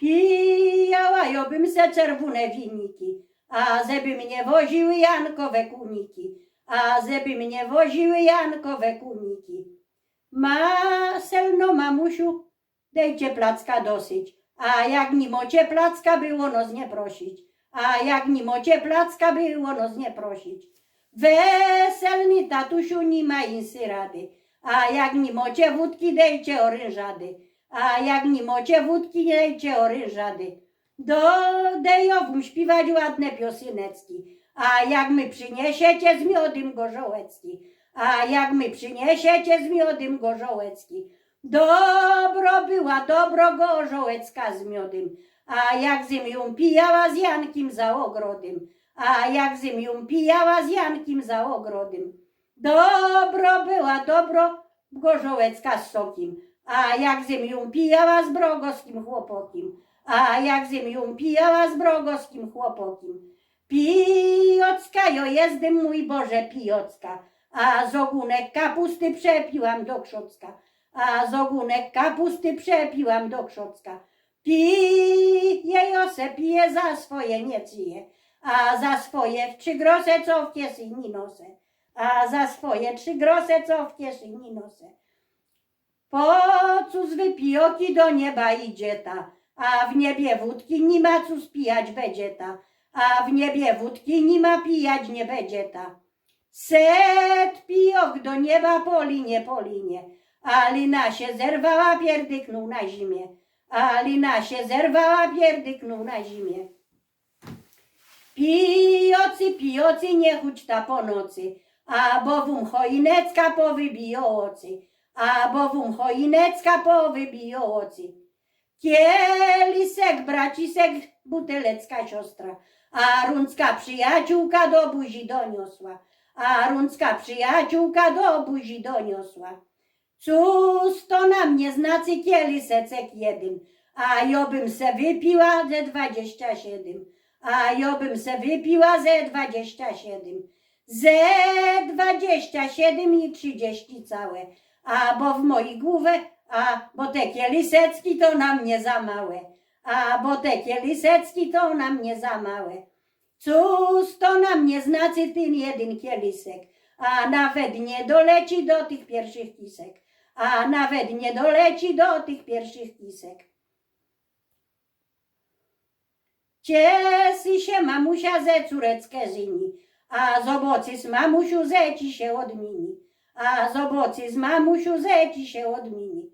Pijała jobym se czerwone winiki, a żeby mnie woziły Jankowe kuniki, a żeby mnie woziły Jankowe kuniki. Maselno mamusiu, dejcie placka dosyć, a jak nie mocie placka było nos nie prosić, a jak nie mocie placka było nos nie prosić. Weselny tatusiu nie ma insy rady, a jak nie mocie wódki dejcie orężady, a jak nie mocie wódki dejcie orężady. Do dejowum śpiewać ładne piosynecki, a jak my przyniesiecie z miodem gorzołecki, a jak my przyniesiecie z miodem gorzołecki. Dobro była dobro gorzołecka z miodem, a jak zim ją pijała z Jankiem za ogrodem, a jak zim ją pijała z Jankiem za ogrodem. Dobro była dobro gorzołecka z sokim, a jak zim ją pijała z brogowskim chłopokiem, a jak zim ją pijała z brogowskim chłopokiem. Pijocka jo jestem mój Boże pijocka, a z ogunek kapusty przepiłam do krzocka, a z ogunek kapusty przepiłam do krzocka. Pije Jose, pije za swoje nie cyje, a za swoje trzy grosy co w kieszeni nosę, a za swoje trzy grosy co w kieszeni nosę. Po z wypijoki do nieba idzie ta, a w niebie wódki nie ma co spijać będzie ta, a w niebie wódki nie ma pijać nie będzie ta. Set pijok do nieba po linie, po linie, a lina się zerwała, pierdyknął na zimie, a lina się zerwała, pierdyknął na zimie. Pijocy, pijocy, nie chudź ta po nocy, a bowum choinecka powybiją bowum choinecka powybiją ocy. Kielisek, bracisek, butelecka siostra, a runcka przyjaciółka do buzi doniosła, a runcka przyjaciółka do buzi doniosła. Cóż to na mnie znacy kielisecek jeden, a jobym se wypiła ze dwadzieścia siedem, a jobym se wypiła ze dwadzieścia siedem, ze dwadzieścia siedem i trzydzieści całe, a bo w mojej główę, a bo te kielisecki to na mnie za małe, a bo te kielisecki to na mnie za małe. Cóż to na mnie znaczy ten jeden kielisek, a nawet nie doleci do tych pierwszych kisek, a nawet nie doleci do tych pierwszych kisek. Ciesy się mamusia ze córeckę zyni, a z obocy z mamusiu ze ci się odmini, a z z mamusiu ze ci się odmini.